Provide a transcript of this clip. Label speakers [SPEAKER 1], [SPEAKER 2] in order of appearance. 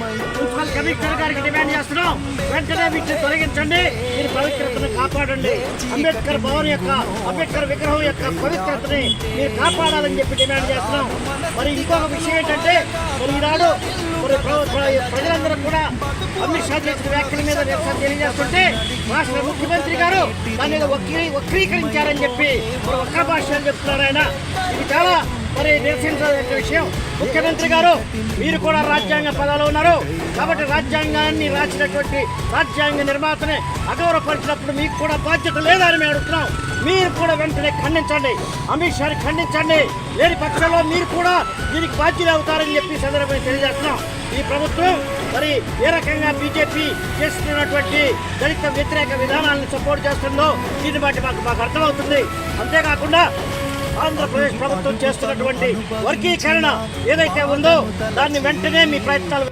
[SPEAKER 1] Municipal commissioner గారికి demand చేస్తున్నాం. వెంటనే వీటిని తొలగించండి. మీరు పవిత్రతను కాపాడండి. అంబేద్కర్ భవన్ యొక్క అంబేద్కర్ విగ్రహం యొక్క పవిత్రతని మీరు కాపాడాలని చెప్పి డిమాండ్ చేస్తున్నాం. మరి ఇంకొక విషయం ఏంటంటే మరి ఈనాడు మరి ప్రజలందరూ కూడా అమిత్ షా చేసిన వ్యాఖ్యల మీద నిరసన తెలియజేస్తుంటే రాష్ట్ర ముఖ్యమంత్రి గారు దాన్ని వక్రీ వక్రీకరించారని చెప్పి మరి ఒక్క భాషలు చెప్తున్నారు ఆయన. ఇది చాలా మరి నిరసించాల్సిన విషయం. ముఖ్యమంత్రి గారు మీరు కూడా రాజ్యాంగ పదాలు ఉన్నారు. కాబట్టి రాజ్యాంగాన్ని రాసినటువంటి రాజ్యాంగ నిర్మాతనే అగౌరవపరిచినప్పుడు మీకు కూడా బాధ్యత లేదని మేము అడుగుతున్నాం. మీరు కూడా వెంటనే ఖండించండి. అమిత్ షాని ఖండించండి. లేని పక్షంలో మీరు కూడా దీనికి బాధ్యులు అవుతారని చెప్పి సందర్భంగా తెలియజేస్తున్నాం. ఈ ప్రభుత్వం మరి ఏ రకంగా బీజేపీ చేస్తున్నటువంటి దళిత వ్యతిరేక విధానాలను సపోర్ట్ చేస్తుందో దీన్ని బట్టి మాకు మాకు అర్థమవుతుంది. అంతేకాకుండా ఆంధ్రప్రదేశ్ ప్రభుత్వం చేస్తున్నటువంటి వర్గీకరణ ఏదైతే ఉందో దాన్ని వెంటనే మీ ప్రయత్నాలు